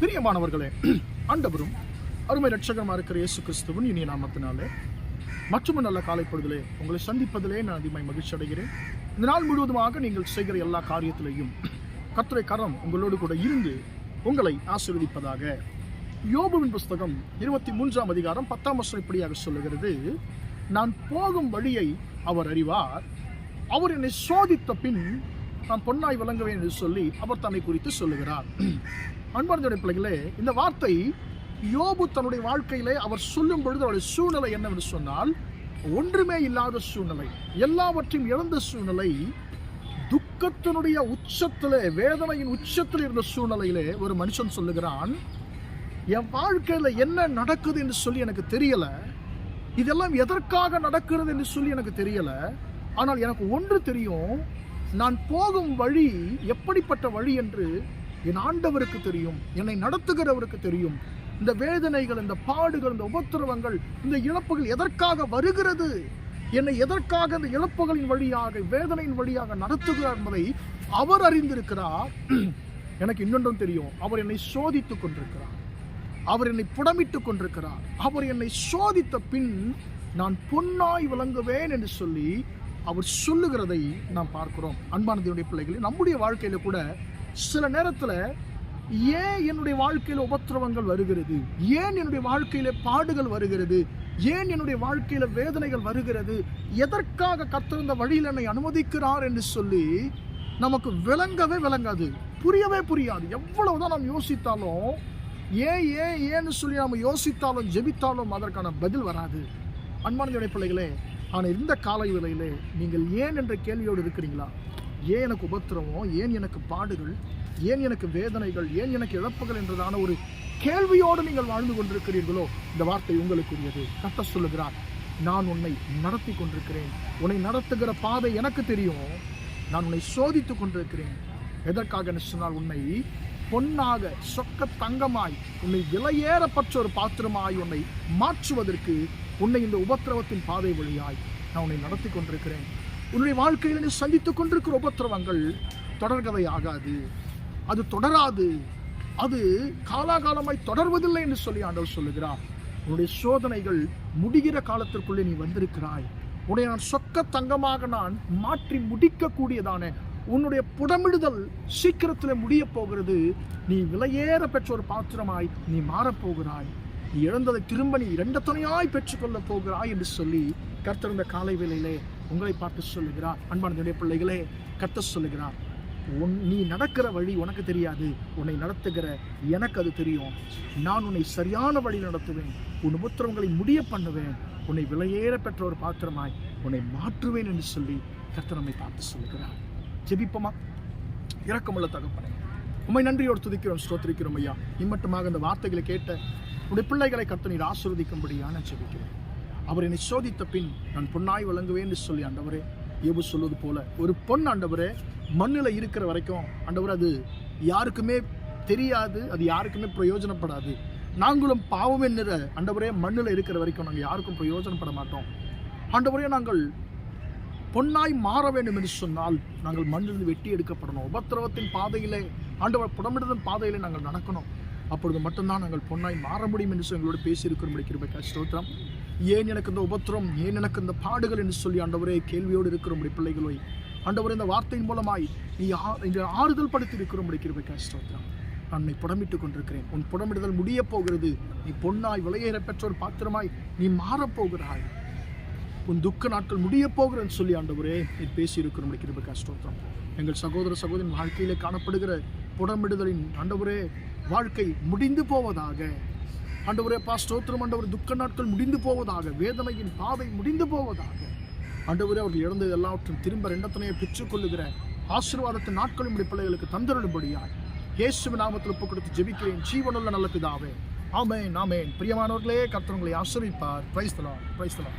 பிரியமானவர்களே ஆண்டவரும் அருமை ரட்சகரமாக இருக்கிற இயேசு கிறிஸ்துவின் இனிய நாமத்தினாலே மற்றும் நல்ல காலை பொழுதிலே உங்களை சந்திப்பதிலே நான் அதிகமாக மகிழ்ச்சி அடைகிறேன். இந்த நாள் முழுவதுமாக நீங்கள் செய்கிற எல்லா காரியத்திலையும் கத்துரை கரம் உங்களோடு கூட இருந்து உங்களை ஆசீர்வதிப்பதாக. யோபுவின் புஸ்தகம் இருபத்தி மூன்றாம் அதிகாரம் பத்தாம் வருஷம் இப்படியாக சொல்லுகிறது நான் போகும் வழியை அவர் அறிவார். அவர் என்னை சோதித்த பின் நான் பொன்னாய் விளங்குவேன் என்று சொல்லி அவர் தன்னை குறித்து சொல்லுகிறார். அன்பார்ந்த பிள்ளைகளே இந்த வார்த்தை யோபு தன்னுடைய வாழ்க்கையிலே அவர் சொல்லும் பொழுது அவருடைய சூழ்நிலை என்னவென்று சொன்னால் ஒன்றுமே இல்லாத சூழ்நிலை எல்லாவற்றையும் இழந்த சூழ்நிலை துக்கத்தினுடைய உச்சத்திலே வேதனையின் உச்சத்தில் இருந்த சூழ்நிலையிலே ஒரு மனுஷன் சொல்லுகிறான் என் வாழ்க்கையில் என்ன நடக்குது என்று சொல்லி எனக்கு தெரியல இதெல்லாம் எதற்காக நடக்கிறது என்று சொல்லி எனக்கு தெரியல ஆனால் எனக்கு ஒன்று தெரியும் நான் போகும் வழி எப்படிப்பட்ட வழி என்று என் ஆண்டவருக்கு தெரியும் என்னை நடத்துகிறவருக்கு தெரியும். இந்த வேதனைகள் இந்த பாடுகள் இந்த உபத்திரவங்கள் இந்த இழப்புகள் எதற்காக வருகிறது? என்னை எதற்காக இந்த இழப்புகளின் வழியாக வேதனையின் வழியாக நடத்துகிறார் என்பதை அவர் அறிந்திருக்கிறார். எனக்கு இன்னொன்றும் தெரியும். அவர் என்னை சோதித்துக் கொண்டிருக்கிறார். அவர் என்னை புடமிட்டுக் கொண்டிருக்கிறார். அவர் என்னை சோதித்த பின் நான் பொன்னாய் விளங்குவேன் என்று சொல்லி அவர் சொல்லுகிறதை நாம் பார்க்கிறோம். அன்பானதியுடைய பிள்ளைகளை நம்முடைய வாழ்க்கையில கூட சில நேரத்தில் ஏன் என்னுடைய வாழ்க்கையில் உபத்திரவங்கள் வருகிறது? ஏன் என்னுடைய வாழ்க்கையில பாடுகள் வருகிறது? ஏன் என்னுடைய வாழ்க்கையில வேதனைகள் வருகிறது? எதற்காக கத்திருந்த வழியில் என்னை அனுமதிக்கிறார் என்று சொல்லி நமக்கு விளங்கவே விளங்காது. புரியவே புரியாது. எவ்வளவுதான் நாம் யோசித்தாலும் ஏன் ஏன் ஏன்னு சொல்லி நம்ம யோசித்தாலும் ஜெபித்தாலும் அதற்கான பதில் வராது. அன்பான பிள்ளைகளே ஆனால் இந்த காலை விலையிலே நீங்கள் ஏன் என்ற கேள்வியோடு இருக்கிறீங்களா? ஏன் எனக்கு உபத்திரவம்? ஏன் எனக்கு பாடுகள்? ஏன் எனக்கு வேதனைகள்? ஏன் எனக்கு இழப்புகள் என்றதான ஒரு கேள்வியோடு நீங்கள் வாழ்ந்து கொண்டிருக்கிறீர்களோ? இந்த வார்த்தை உங்களுக்குரியது. கத்த சொல்லுகிறார் நான் உன்னை நடத்தி கொண்டிருக்கிறேன். உன்னை நடத்துகிற பாதை எனக்கு தெரியும். நான் உன்னை சோதித்துக் கொண்டிருக்கிறேன். எதற்காக? சொன்னால் உன்னை பொன்னாக சொக்க தங்கமாய் உன்னை விலையேறப்பற்ற ஒரு பாத்திரமாய் உன்னை மாற்றுவதற்கு உன்னை இந்த உபத்திரவத்தின் பாதை வழியாய் நான் உன்னை நடத்தி கொண்டிருக்கிறேன். உன்னுடைய வாழ்க்கையில் நீ சந்தித்துக் கொண்டிருக்கிற உபத்திரவங்கள் தொடர்கதை ஆகாது. அது தொடராது. அது காலாகாலமாய் தொடர்வதில்லை என்று சொல்லி ஆண்டவர் சொல்லுகிறார். உன்னுடைய சோதனைகள் முடிகிற காலத்திற்குள்ளே நீ வந்திருக்கிறாய். உன்னை நான் சொக்க தங்கமாக நான் மாற்றி முடிக்கக்கூடியதான உன்னுடைய புடமிடுதல் சீக்கிரத்தில் முடிய போகிறது. நீ விலையேற பெற்ற ஒரு பாத்திரமாய் நீ மாறப்போகிறாய் நீ இழந்ததை திரும்ப நீ இரண்டு துணையாய் பெற்றுக்கொள்ளப் போகிறாய் என்று சொல்லி கர்த்தர் இந்த காலை வேளையிலே உங்களை பார்த்து சொல்லுகிறார். அன்பான பிள்ளைகளே கத்த சொல்லுகிறார் உன் நீ நடக்கிற வழி உனக்கு தெரியாது. உன்னை நடத்துகிற எனக்கு அது தெரியும். நான் உன்னை சரியான வழி நடத்துவேன். உன் உபத்திரவங்களை முடிய பண்ணுவேன். உன்னை விலையேற பெற்ற ஒரு பாத்திரமாய் உன்னை மாற்றுவேன் என்று சொல்லி கத்தனமை பார்த்து சொல்லுகிறார். ஜெபிப்பமா? இறக்கமுள்ள தகப்பனே உண்மை நன்றியோடு துதிக்கிறோம் ஸ்தோத்திரிக்கிறோம் ஐயா. இம்மட்டுமாக இந்த வார்த்தைகளை கேட்ட உடைய பிள்ளைகளை கர்த்தர் ஆசிர்வதிக்கும்படியான ஜெபிக்கிறேன். அவர் என்னை சோதித்த பின் நான் பொன்னாய் வழங்குவேன் என்று சொல்லி ஆண்டவரே ஏபு சொல்வது போல ஒரு பொன் ஆண்டவரே மண்ணில் இருக்கிற வரைக்கும் ஆண்டவர் அது யாருக்குமே தெரியாது அது யாருக்குமே பிரயோஜனப்படாது. நாங்களும் பாவம் என்கிற ஆண்டவரே மண்ணில் இருக்கிற வரைக்கும் நாங்கள் யாருக்கும் பிரயோஜனப்பட மாட்டோம். ஆண்டவரே நாங்கள் பொன்னாய் மாற வேண்டும் என்று சொன்னால் நாங்கள் மண்ணிலிருந்து வெட்டி எடுக்கப்படணும். உபத்திரவத்தின் பாதையிலே ஆண்டவர் புடமிடுதன் பாதையிலே நாங்கள் நடக்கணும். அப்பொழுது மட்டும்தான் நாங்கள் பொன்னாய் மாற முடியும் என்று எங்களோடு பேசியிருக்கிறோம். கிருபை ஸ்தோத்திரம். ஏன் எனக்கு இந்த உபத்திரம் ஏன் எனக்கு இந்த பாடுகள் என்று சொல்லி ஆண்டவரே கேள்வியோடு இருக்கிறோம் பிள்ளைகளை ஆண்டவரே இந்த வார்த்தையின் மூலமாய் நீ ஆ- இந்த ஆறுதல் படுத்தி இருக்கிறோம் கிருபை ஸ்தோத்திரம். நான் உன்னை புடமிட்டுக் கொண்டிருக்கிறேன். உன் புடமிடுதல் முடிய போகிறது. நீ பொன்னாய் விலையேற பெற்றோர் பாத்திரமாய் நீ மாறப்போகிறாய் உன் துக்க நாட்கள் முடிய போகிறேன்னு சொல்லி ஆண்டவரே நீ பேசியிருக்கிற கிருபை கஷ்டோத்திரம் எங்கள் சகோதர சகோதரின் வாழ்க்கையிலே காணப்படுகிற புடமிடுதலின் ஆண்டவரே வாழ்க்கை முடிந்து போவதாக ஆண்டவரே பா ஸ்தோத்திரம். ஆண்டவர் துக்க நாட்கள் முடிந்து போவதாக வேதனையின் பாதை முடிந்து போவதாக. ஆண்டவரே அவர்கள் இழந்தது எல்லாவற்றும் திரும்ப ரெண்டத்தனையை பெற்றுக்கொள்ளுகிற ஆசீர்வாதத்தின் நாட்களும் இப்படி பிள்ளைகளுக்கு தந்தருடும்படியாய் இயேசு நாமத்தில் ஒப்பு கொடுத்து ஜெபிக்கிறேன். ஜீவனுள்ள நல்ல பிதாவே. ஆமேன் ஆமேன். பிரியமானவர்களே கர்த்தவங்களை ஆசிரிப்பார் பிரைஸ்தலாம் பிரைஸ்தலாம்